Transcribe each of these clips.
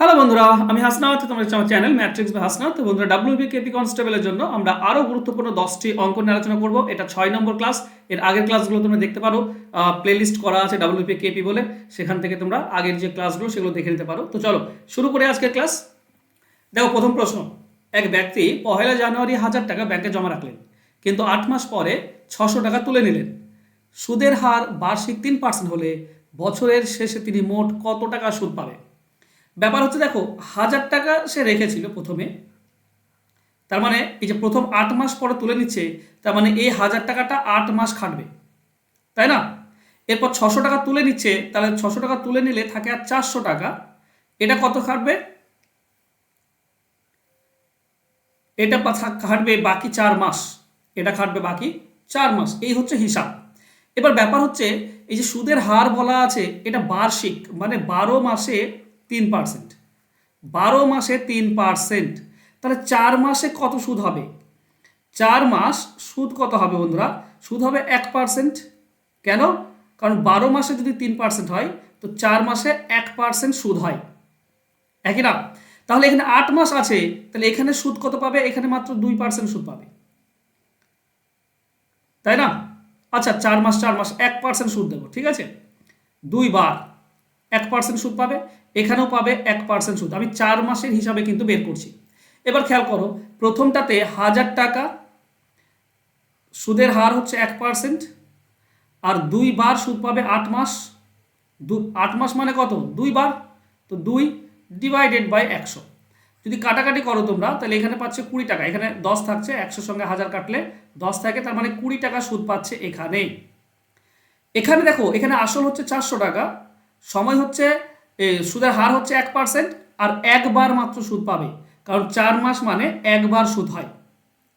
Hello বন্ধুরা, আমি হাসনাথ তোমার আমার চ্যানেল ম্যাট্রিক্স বা হাসনাথ তো বন্ধুরা ডাব্লিউবি কেপি কনস্টেবলের জন্য আমরা আরও গুরুত্বপূর্ণ দশটি অঙ্ক নিয়ে আলোচনা করব। এটা ছয় নম্বর ক্লাস এর আগের ক্লাসগুলো তোমরা দেখতে পারো। প্লেলিস্ট করা আছে ডাব্লিউপি কেপি বলে, সেখান থেকে তোমরা আগের যে ক্লাসগুলো সেগুলো দেখে নিতে পারো। তো চলো, শুরু করে আজকের ক্লাস দেখো, প্রথম প্রশ্ন। এক ব্যক্তি পহেলা জানুয়ারি হাজার টাকা ব্যাংকে জমা রাখলেন, কিন্তু আট মাস পরে ছশো টাকা তুলে নিলেন। সুদের হার বার্ষিক তিন পার্সেন্ট হলে বছরের শেষে তিনি মোট কত টাকা সুদ পাবে? ব্যাপার হচ্ছে দেখো, হাজার টাকা সে রেখেছিল প্রথমে। তার মানে এই যে প্রথম আট মাস পরে তুলে নিচ্ছে, তার মানে এই হাজার টাকাটা আট মাস খাটবে। তাই না? এরপর ছশো টাকা তুলে নিচ্ছে, তাহলে ছশো টাকা তুলে নিলে থাকে আর চারশো টাকা। এটা কত খাটবে? এটা খাটবে বাকি চার মাস। এটা খাটবে বাকি চার মাস। এই হচ্ছে হিসাব। এবার ব্যাপার হচ্ছে, এই যে সুদের হার বলা আছে, এটা বার্ষিক মানে বারো মাসে তিন পার্সেন্ট বারো মাসে তিন পার্সেন্ট তাহলে চার মাসে কত সুদ হবে? চার মাস সুদ কত হবে বন্ধুরা? সুদ হবে এক পার্সেন্ট কেন? কারণ বারো মাসে যদি তিন পার্সেন্ট হয়, তো চার মাসে এক পার্সেন্ট সুদ হয়। একই না? তাহলে এখানে আট মাস আছে, তাহলে এখানে সুদ কত পাবে? এখানে মাত্র দুই পার্সেন্ট সুদ পাবে। তাই না? আচ্ছা চার মাস চার মাস, এক পার্সেন্ট সুদ দেবো, ঠিক আছে? দুই বার এক পার্সেন্ট সুদ পাবে। এখানেও পাবে এক পার্সেন্ট সুদ। আমি চার মাসের হিসাবে কিন্তু বের করছি। এবার খেয়াল করো, প্রথমটাতে হাজার টাকা সুদের হার হচ্ছে এক পার্সেন্ট আর দুই বার সুদ পাবে আট মাস। দু, আট মাস মানে কত? দুই বার তো দুই ডিভাইডেড বাই একশো। যদি কাটাকাটি করো তোমরা, তাহলে এখানে পাচ্ছে কুড়ি টাকা। এখানে দশ থাকছে, একশোর সঙ্গে হাজার কাটলে দশ থাকে, তার মানে কুড়ি টাকা সুদ পাচ্ছে এখানে এখানে দেখো, এখানে আসল হচ্ছে চারশো টাকা, সময় হচ্ছে সুদের হার হচ্ছে এক পার্সেন্ট আর একবার মাত্র সুদ পাবে। কারণ চার মাস মানে একবার সুদ হয়।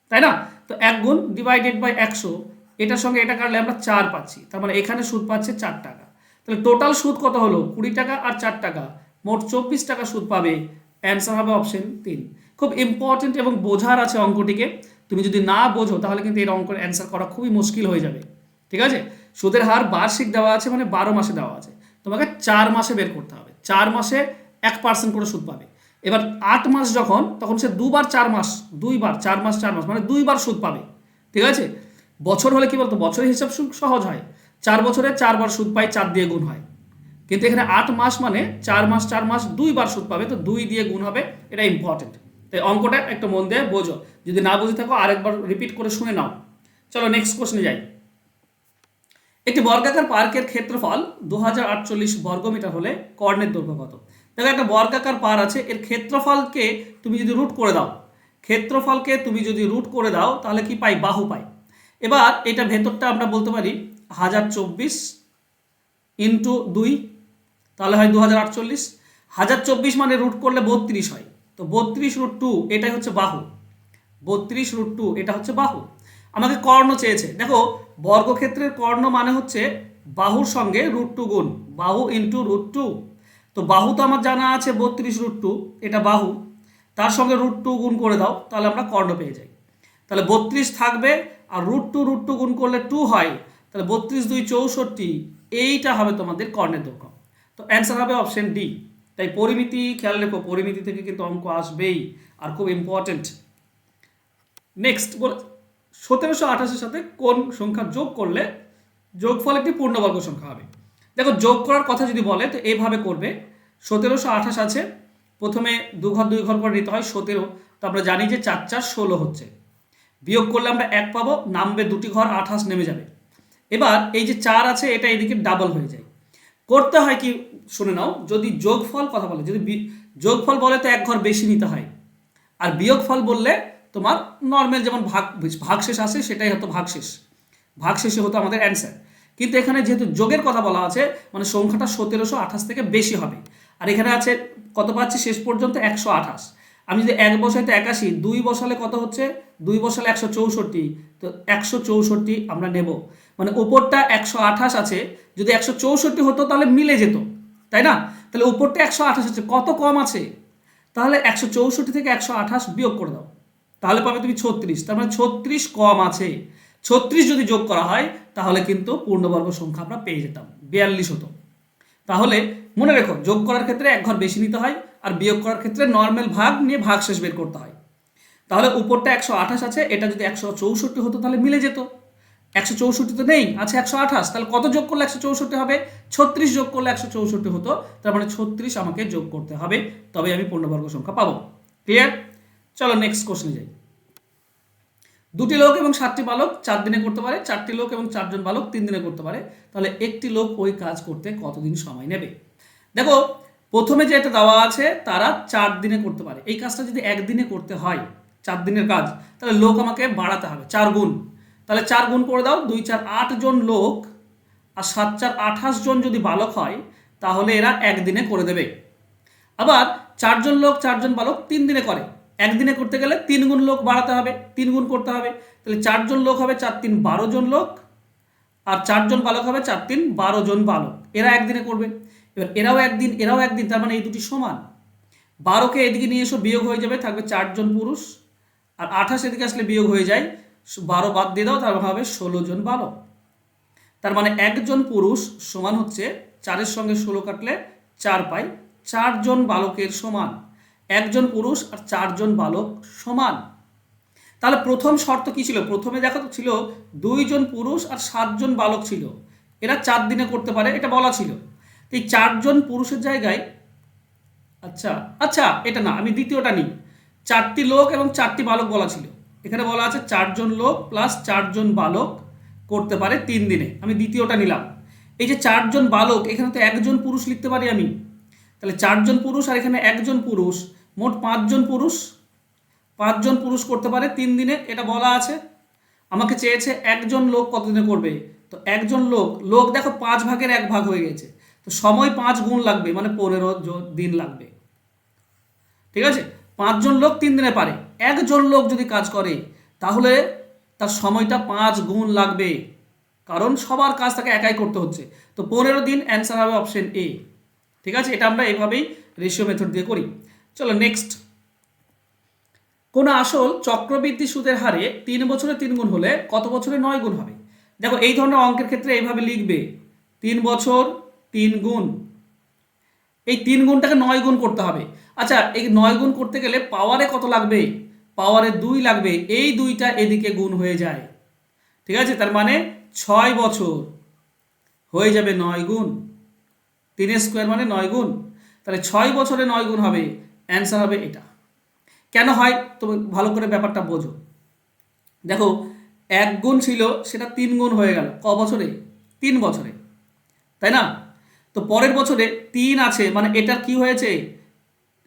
তাই না? তো এক গুণ ডিভাইডেড বাই একশো, এটার সঙ্গে এটা কাটলে আমরা চার পাচ্ছি। তার মানে এখানে সুদ পাচ্ছে চার টাকা। তাহলে টোটাল সুদ কত হলো? কুড়ি টাকা আর চার টাকা। মোট চব্বিশ টাকা সুদ পাবে। অ্যান্সার হবে অপশন তিন। খুব ইম্পর্টেন্ট এবং বোঝার আছে অঙ্কটিকে। তুমি যদি না বোঝো, তাহলে কিন্তু এর অঙ্কের অ্যান্সার করা খুবই মুশকিল হয়ে যাবে। ঠিক আছে? সুদের হার বার্ষিক দেওয়া আছে মানে বারো মাসে দেওয়া আছে। তোমাকে চার মাসে বের করতে হবে। চার মাসে এক পার্সেন্ট করে সুদ পাবে। এবার আট মাস যখন, তখন সে দুবার চার মাস, দুইবার, চার মাস চার মাস মানে দুইবার সুদ পাবে। ঠিক আছে? বছর হলে কি বলতো? বছরের হিসাব সহজ হয়। চার বছরে চারবার সুদ পাই চার দিয়ে গুণ হয়। কিন্তু এখানে আট মাস মানে চার মাস চার মাস, দুইবার সুদ পাবে, তো দুই দিয়ে গুণ হবে, এটা ইম্পর্টেন্ট তাই অঙ্কটা একটা মন দিয়ে বোঝো। যদি না বুঝে থাকো, আরেকবার রিপিট করে শুনে নাও। চলো নেক্সট কোশ্চেনে যাই। একটি বর্গাকার পার্কের ক্ষেত্রফল দু হাজার আটচল্লিশ বর্গমিটার হলে কর্ণের দৈর্ঘ্য কত? দেখো, একটা বর্গাকার পার আছে, এর ক্ষেত্রফলকে তুমি যদি রুট করে দাও, ক্ষেত্রফলকে তুমি যদি রুট করে দাও, তাহলে কি পাই? বাহু পাই। এবার এটা ভেতরটা আমরা বলতে পারি হাজার চব্বিশ ইন্টু দুই, তাহলে হয় দু হাজার আটচল্লিশ। হাজার চব্বিশ মানে রুট করলে বত্রিশ হয়। তো বত্রিশ রুট টু এটাই হচ্ছে বাহু। বত্রিশ রুট টু এটা হচ্ছে বাহু। আমাকে কর্ণ চেয়েছে। দেখো বর্গক্ষেত্রের কর্ণ মানে হচ্ছে বাহুর সঙ্গে রুট টু গুণ, বাহু ইন্টু রুট টু তো বাহু তো আমার জানা আছে বত্রিশ রুট টু এটা বাহু। তার সঙ্গে রুট টু গুণ করে দাও, তাহলে আমরা কর্ণ পেয়ে যাই। তাহলে বত্রিশ থাকবে, আর রুট টু রুট টু গুণ করলে টু হয়, তাহলে বত্রিশ দুই চৌষট্টি, এইটা হবে তোমাদের কর্ণের দৈর্ঘ্য। তো অ্যান্সার হবে অপশন ডি তাই পরিমিতি, খেয়াল রেখো, পরিমিতি থেকে কিন্তু অঙ্ক আসবেই, আর খুব ইম্পর্টেন্ট নেক্সট বলে সতেরোশো আঠাশের সাথে কোন সংখ্যা যোগ করলে যোগফল একটি পূর্ণবর্গ সংখ্যা হবে? দেখো, যোগ করার কথা যদি বলে, তো এইভাবে করবে। সতেরোশো আঠাশ আছে। প্রথমে দু ঘর, দুই ঘর করে নিতে হয় সতেরো। তো আমরা জানি যে চার চার, ষোলো হচ্ছে। বিয়োগ করলে আমরা এক পাবো, নামবে দুটি ঘর, আঠাশ নেমে যাবে। এবার এই যে চার আছে, এটা এদিকে ডাবল হয়ে যায়। করতে হয় কি? শুনে নাও, যদি যোগফল কথা বলে, যদি যোগফল বলে তো এক ঘর বেশি নিতে হয়। আর বিয়োগফল বললে তোমার নর্মাল যেমন ভাগ, ভাগশেষ আসে সেটাই হতো ভাগশেষ। ভাগশেষে হতো আমাদের অ্যান্সার কিন্তু এখানে যেহেতু যোগের কথা বলা আছে মানে সংখ্যাটা সতেরোশো আঠাশ থেকে বেশি হবে। আর এখানে আছে কত পাচ্ছি শেষ পর্যন্ত? একশো আঠাশ। আমি যদি এক বসাইতে একাশি, দুই বসালে কত হচ্ছে? দুই বসালে একশো চৌষট্টি। তো একশো চৌষট্টি আমরা নেব। মানে ওপরটা একশো আঠাশ আছে। যদি একশো চৌষট্টি হতো তাহলে মিলে যেত। তাই না? তাহলে উপরটা একশো আঠাশ আছে। কত কম আছে? তাহলে একশো চৌষট্টি থেকে একশো আঠাশ বিয়োগ করে দাও। তাহলে পাবে তুমি ছত্রিশ। তার মানে ছত্রিশ কম আছে। ছত্রিশ যদি যোগ করা হয়, তাহলে কিন্তু পূর্ণবর্গ সংখ্যা আমরা পেয়ে যেতাম। বিয়াল্লিশ হতো। তাহলে মনে রেখো, যোগ করার ক্ষেত্রে এক ঘর বেশি নিতে হয় আর বিয়োগ করার ক্ষেত্রে নর্মাল ভাগ নিয়ে ভাগ শেষ বের করতে হয়। তাহলে উপরটা একশো আঠাশ আছে, এটা যদি একশো চৌষট্টি হতো তাহলে মিলে যেত। একশো চৌষট্টি তো নেই, আছে একশো আঠাশ। তাহলে কত যোগ করলে একশো চৌষট্টি হবে? ছত্রিশ যোগ করলে একশো চৌষট্টি হতো, তার মানে ছত্রিশ আমাকে যোগ করতে হবে তবে আমি পূর্ণবর্গ সংখ্যা পাবো। ক্লিয়ার চলো নেক্সট কোশ্চেনে যাই। দুটি লোক এবং সাতটি বালক চার দিনে করতে পারে, চারটি লোক এবং চারজন বালক তিন দিনে করতে পারে। তাহলে একটি লোক ওই কাজ করতে কতদিন সময় নেবে? দেখো, প্রথমে যেটা দেওয়া আছে, তারা চার দিনে করতে পারে। এই কাজটা যদি একদিনে করতে হয়, চার দিনের কাজ, তাহলে লোক আমাকে বাড়াতে হবে, চার গুণ। তাহলে চার গুণ করে দাও, দুই চার আট জন লোক আর সাত চার আঠাশ জন যদি বালক হয়, তাহলে এরা একদিনে করে দেবে। আবার চারজন লোক, চারজন বালক তিন দিনে করে। একদিনে করতে গেলে তিন গুণ লোক বাড়াতে হবে, তিন গুণ করতে হবে। তাহলে চারজন লোক হবে, চার তিন বারো জন লোক। আর চারজন বালক হবে, চার তিন বারো জন বালক। এরা একদিনে করবে। এবার এরাও একদিন এরাও একদিন, তার মানে এই দুটি সমান। বারোকে এদিকে নিয়ে এসো, বিয়োগ হয়ে যাবে, থাকবে চারজন পুরুষ। আর আঠাশ এদিকে আসলে বিয়োগ হয়ে যায়, বারো বাদ দিয়ে দাও, তার মানে হবে ষোলো জন বালক। তার মানে একজন পুরুষ সমান হচ্ছে, চারের সঙ্গে ষোলো কাটলে চার পাই, চারজন বালকের সমান। একজন পুরুষ আর চারজন বালক সমান। তাহলে প্রথম শর্ত কি ছিল? প্রথমে দেখো তো ছিল দুইজন পুরুষ আর সাতজন বালক ছিল। এরা চার দিনে করতে পারে, এটা বলা ছিল। এই চারজন পুরুষের জায়গায় আচ্ছা আচ্ছা এটা না, আমি দ্বিতীয়টা নিই। চারটি লোক এবং চারটি বালক বলা ছিল। এখানে বলা আছে চারজন লোক প্লাস চারজন বালক করতে পারে তিন দিনে। আমি দ্বিতীয়টা নিলাম। এই যে চারজন বালক, এখানে তো একজন পুরুষ লিখতে পারি আমি। তাহলে চারজন পুরুষ আর এখানে একজন পুরুষ। মোট পাঁচজন পুরুষ পাঁচজন পুরুষ করতে পারে, তিন দিনে, এটা বলা আছে। আমাকে চেয়েছে একজন লোক কতদিনে করবে? তো একজন লোক লোক দেখো পাঁচ ভাগের এক ভাগ হয়ে গেছে। তো সময় পাঁচ গুণ লাগবে মানে পনেরো দিন লাগবে। ঠিক আছে? পাঁচজন লোক তিন দিনে পারে। একজন লোক যদি কাজ করে, তাহলে তার সময়টা পাঁচ গুণ লাগবে। কারণ সবার কাজ তাকে একাই করতে হচ্ছে। তো পনেরো দিন অ্যান্সার হবে অপশন এ। ঠিক আছে? এটা আমরা এইভাবেই রেশিও মেথড দিয়ে করি। চলো নেক্সট কোন আসল চক্রবৃদ্ধি সুদের হারে তিন বছরে তিন গুণ হলে কত বছরে নয় গুণ হবে? দেখো, এই ধরনের অঙ্কের ক্ষেত্রে এইভাবে লিখবে, তিন বছর তিন গুণ। এই তিন গুণটাকে নয় গুণ করতে হবে। আচ্ছা এই নয় গুণ করতে গেলে পাওয়ারে কত লাগবে? পাওয়ারে দুই লাগবে, এই দুইটা এদিকে গুণ হয়ে যায়। ঠিক আছে? তার মানে ছয় বছর হয়ে যাবে নয় গুণ। তিনের স্কোয়ার মানে নয় গুণ। তাহলে ছয় বছরে নয় গুণ হবে। অ্যান্সার হবে এটা। কেন হয়? তুমি ভালো করে ব্যাপারটা বোঝো। দেখো, এক গুণ ছিল, সেটা তিন গুণ হয়ে গেল। ক বছরে? তিন বছরে। তাই না? তো পরের বছরে তিন আছে মানে এটার কি হয়েছে?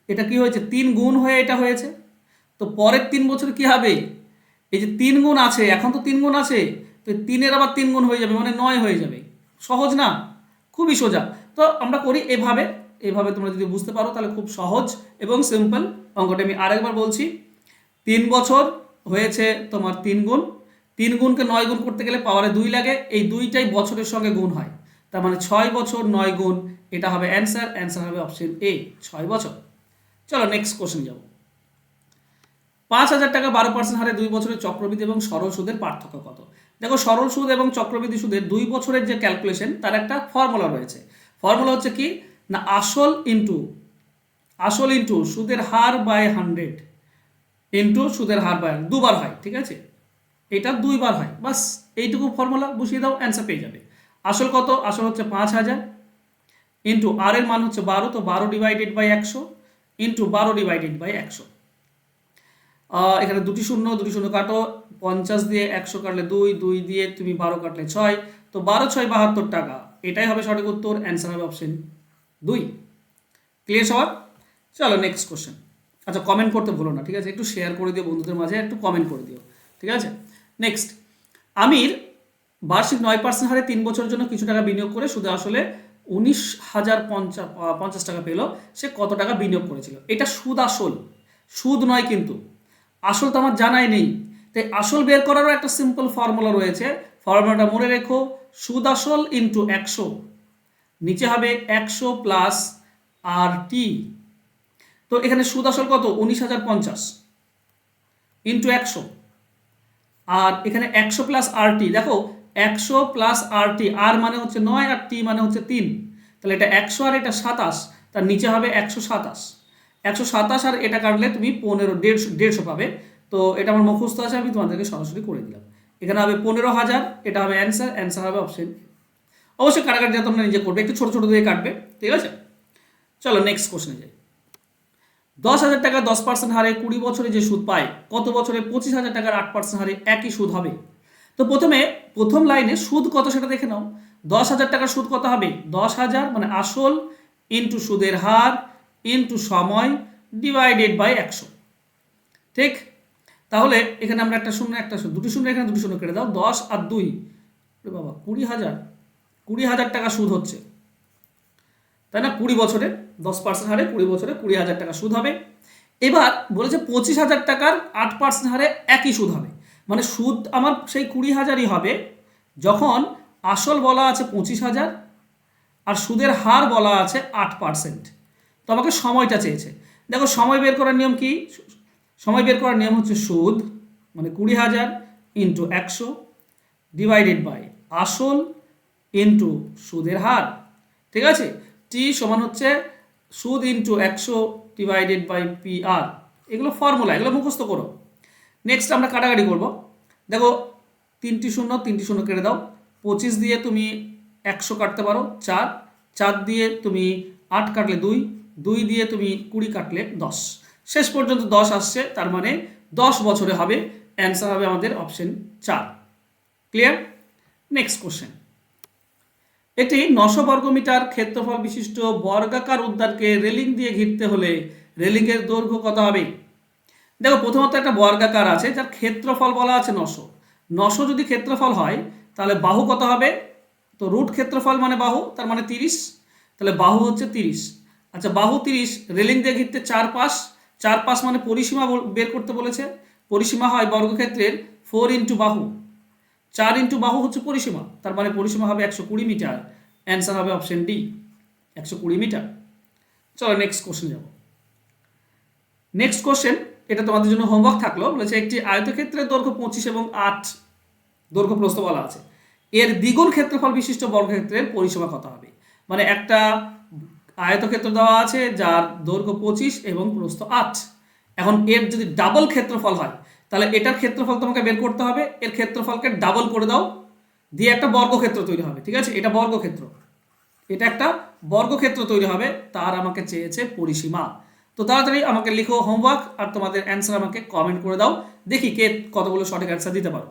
এটা কি হয়েছে? তিন গুণ হয়ে এটা হয়েছে। তো পরের তিন বছরে কি হবে? এই যে তিন গুণ আছে, এখন তো তিন গুণ আছে, তো তিনের আবার তিন গুণ হয়ে যাবে মানে নয় হয়ে যাবে। সহজ না? খুবই সোজা। তো আমরা করি এভাবে এভাবে তোমরা যদি বুঝতে পারো, তাহলে খুব সহজ এবং সিম্পল অঙ্কটা। আমি আরেকবার বলছি, তিন বছর হয়েছে তোমার তিন গুণ। তিন গুণকে নয় গুণ করতে গেলে পাওয়ারে দুই লাগে, এই দুইটাই বছরের সঙ্গে গুণ হয়। তার মানে ছয় বছর নয় গুণ, এটা হবে অ্যান্সার অ্যান্সার হবে অপশন এ ছয় বছর। চলো নেক্সট কোশ্চেন যাব। পাঁচ হাজার টাকা বারো পার্সেন্ট হারে দুই বছরের চক্রবৃদ্ধি এবং সরল সুদের পার্থক্য কত? দেখো, সরল সুদ এবং চক্রবৃদ্ধি সুদের দুই বছরের যে ক্যালকুলেশন তার একটা ফর্মুলা রয়েছে। ফর্মুলা হচ্ছে কি? না আসল ইন্টু আসল ইন্টু সুদের হার বাই হান্ড্রেড ইন্টু সুদের হার বাই দুবার হয়, ঠিক আছে? এটা দুইবার হয়, বাস এইটুকু ফর্মুলা বসিয়ে দাও অ্যান্সার পেয়ে যাবে। আসল কত? আসল হচ্ছে পাঁচ হাজার ইন্টু আর এর মান হচ্ছে বারো, তো বারো ডিভাইডেড বাই একশো ইন্টু বারো ডিভাইডেড বাই একশো। এখানে দুটি শূন্য দুটি শূন্য কাটো, পঞ্চাশ দিয়ে একশো কাটলে দুই দুই দিয়ে তুমি বারো কাটলে ছয়, তো বারো, ছয়, বাহাত্তর টাকা। এটাই হবে সঠিক উত্তর অ্যান্সার হবে অপশন দুই। ক্লিয়ার সবার? চলো নেক্সট কোশ্চেন আচ্ছা কমেন্ট করতে ভুলো না, ঠিক আছে? একটু শেয়ার করে দিও বন্ধুদের মাঝে, একটু কমেন্ট করে দিও, ঠিক আছে? নেক্সট আমির বার্ষিক নয় পার্সেন্ট হারে তিন বছরের জন্য কিছু টাকা বিনিয়োগ করে শুধু আসলে উনিশ হাজার পঞ্চাশ পঞ্চাশ টাকা পেল, সে কত টাকা বিনিয়োগ করেছিল? এটা সুদ আসল। সুদ নয় কিন্তু। আসল তো আমার জানাই নেই। তাই আসল বের করারও একটা সিম্পল ফর্মুলা রয়েছে। ফর্মুলাটা মনে রেখো। সুদ আসল ইন্টু একশো। নিচে হবে একশো প্লাস আর টি তো এখানে সুদ আসল কত? উনিশ হাজার পঞ্চাশ ইন্টু একশো। আর এখানে একশো প্লাস আর টি দেখো, একশো প্লাস আর টি আর মানে হচ্ছে নয় আর টি মানে হচ্ছে তিন। তাহলে এটা একশো আর এটা সাতাশ, তার নিচে হবে একশো সাতাশ। একশো সাতাশ আর এটা কাটলে তুমি পনেরো, দেড়শো দেড়শো পাবে। তো এটা আমার মুখস্থ আছে, আমি তোমাদেরকে সরাসরি করে দিলাম। এখানে হবে পনেরো হাজার, এটা হবে অ্যান্সার অ্যান্সার হবে অপশন অবশ্যই কাটাকাটিটা তোমরা নিজে করবে, একটু ছোটো ছোটো দিয়ে কাটবে, ঠিক আছে? চলো নেক্সট কোশ্চেনে যাই। দশ হাজার টাকা দশ পার্সেন্ট হারে কুড়ি বছরে যে সুদ পায়, কত বছরে পঁচিশ হাজার টাকার আট পার্সেন্ট হারে একই সুদ হবে? তো প্রথমে, প্রথম লাইনে সুদ কত সেটা দেখে নাও। দশ হাজার টাকার সুদ কত হবে? দশ হাজার মানে আসল ইন্টু সুদের হার ইন্টু সময় ডিভাইডেড বাই একশো। ঠিক? তাহলে এখানে আমরা একটা শূন্য, একটা দুটি শূন্য এখানে, দুটি শূন্য কেটে দাও, দশ আর দুই। বাবা, কুড়ি হাজার? কুড়ি হাজার টাকা সুদ হচ্ছে। তাই না? কুড়ি বছরে, দশ পার্সেন্ট হারে কুড়ি বছরে কুড়ি হাজার টাকা সুদ হবে। এবার বলেছে পঁচিশ হাজার টাকার আট পার্সেন্ট হারে একই সুদ হবে। মানে সুদ আমার সেই কুড়ি হাজারই হবে যখন আসল বলা আছে পঁচিশ হাজার আর সুদের হার বলা আছে আট পার্সেন্ট তো আমাকে সময়টা চেয়েছে। দেখো, সময় বের করার নিয়ম কি? সময় বের করার নিয়ম হচ্ছে সুদ মানে কুড়ি হাজার ইন্টু একশো ডিভাইডেড বাই আসল ইন্টু সুদের হার, ঠিক আছে? টি সমান হচ্ছে সুদ ইন্টু একশো ডিভাইডেড বাই পি আর এগুলো ফর্মুলা এগুলো মুখস্থ করো। নেক্সট আমরা কাটাকাটি করব। দেখো, তিনটি শূন্য তিনটি শূন্য কেটে দাও। পঁচিশ দিয়ে তুমি একশো কাটতে পারো, চার। চার দিয়ে তুমি আট কাটলে দুই। দুই দিয়ে তুমি কুড়ি কাটলে দশ। শেষ পর্যন্ত দশ আসছে, তার মানে দশ বছরে হবে। অ্যান্সার হবে আমাদের অপশন চার। ক্লিয়ার নেক্সট কোশ্চেন একটি নশো বর্গমিটার ক্ষেত্রফল বিশিষ্ট বর্গাকার উদ্যানকে রেলিং দিয়ে ঘিরতে হলে রেলিংয়ের দৈর্ঘ্য কত হবে? দেখো, প্রথমত একটা বর্গাকার আছে, যার ক্ষেত্রফল বলা আছে নশো। নশো যদি ক্ষেত্রফল হয়, তাহলে বাহু কত হবে? তো রুট ক্ষেত্রফল মানে বাহু, তার মানে তিরিশ। তাহলে বাহু হচ্ছে তিরিশ। আচ্ছা বাহু তিরিশ, রেলিং দিয়ে ঘিরতে চার পাশ চার পাশ মানে পরিসীমা বের করতে বলেছে। পরিসীমা হয় বর্গক্ষেত্রের ফোর ইন্টু বাহু। চার ইন্টু বাহু হচ্ছে পরিসীমা। তার মানে পরিসীমা হবে একশো কুড়ি মিটার। অ্যান্সার হবে অপশন ডি একশো কুড়ি মিটার। চলো নেক্সট কোশ্চেন যাব। নেক্সট কোশ্চেন এটা তোমাদের জন্য হোমওয়ার্ক থাকল। বলেছে একটি আয়তক্ষেত্রের দৈর্ঘ্য পঁচিশ এবং আট দৈর্ঘ্য প্রস্থ বলা আছে। এর দ্বিগুণ ক্ষেত্রফল বিশিষ্ট বর্গক্ষেত্রের পরিসীমা কত হবে? মানে একটা আয়তক্ষেত্র দেওয়া আছে যার দৈর্ঘ্য পঁচিশ এবং প্রস্থ আট। এখন এর যদি ডাবল ক্ষেত্রফল হয় তাহলে এটার ক্ষেত্রফল তোমাকে বের করতে হবে। এর ক্ষেত্রফলকে ডাবল করে দাও, দিয়ে একটা বর্গক্ষেত্র তৈরি হবে, ঠিক আছে? এটা বর্গক্ষেত্র। এটা একটা বর্গক্ষেত্র তৈরি হবে, তার আমাকে চেয়েছে পরিসীমা। তো তাড়াতাড়ি আমাকে লিখো হোমওয়ার্ক আর তোমাদের অ্যান্সার আমাকে কমেন্ট করে দাও। দেখি কে কতগুলো সঠিক অ্যান্সার দিতে পারো।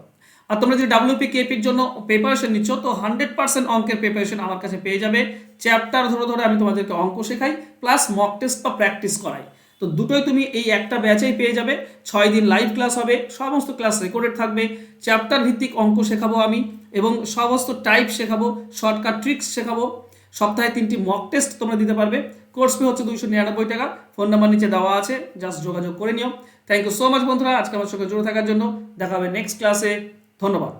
আর তোমরা যদি ডাব্লিউপি কেপির জন্য প্রিপারেশন নিচ্ছ, তো হান্ড্রেড পার্সেন্ট অঙ্কের প্রিপারেশন আমার কাছে পেয়ে যাবে। চ্যাপ্টার ধরে ধরে আমি তোমাদেরকে অঙ্ক শেখাই প্লাস মক টেস্ট বা প্র্যাকটিস করাই। তো দুটোই তুমি এই একটা ব্যাচেই পেয়ে যাবে। ছয় দিন লাইভ ক্লাস হবে, সমস্ত ক্লাস রেকর্ডেড থাকবে। চ্যাপ্টার ভিত্তিক অঙ্ক শেখাবো আমি এবং সমস্ত টাইপ শেখাবো শর্টকাট ট্রিক্স শেখাবো। সপ্তাহে তিনটি মক টেস্ট তোমরা দিতে পারবে। কোর্স ফি হচ্ছে দুইশো নিরানব্বই টাকা। ফোন নাম্বার নিচে দেওয়া আছে জাস্ট যোগাযোগ করে নিও। থ্যাংক ইউ সো মাচ বন্ধুরা, আজকে আমার সঙ্গে জুড়ে থাকার জন্য। দেখা হবে নেক্সট ক্লাসে ধন্যবাদ।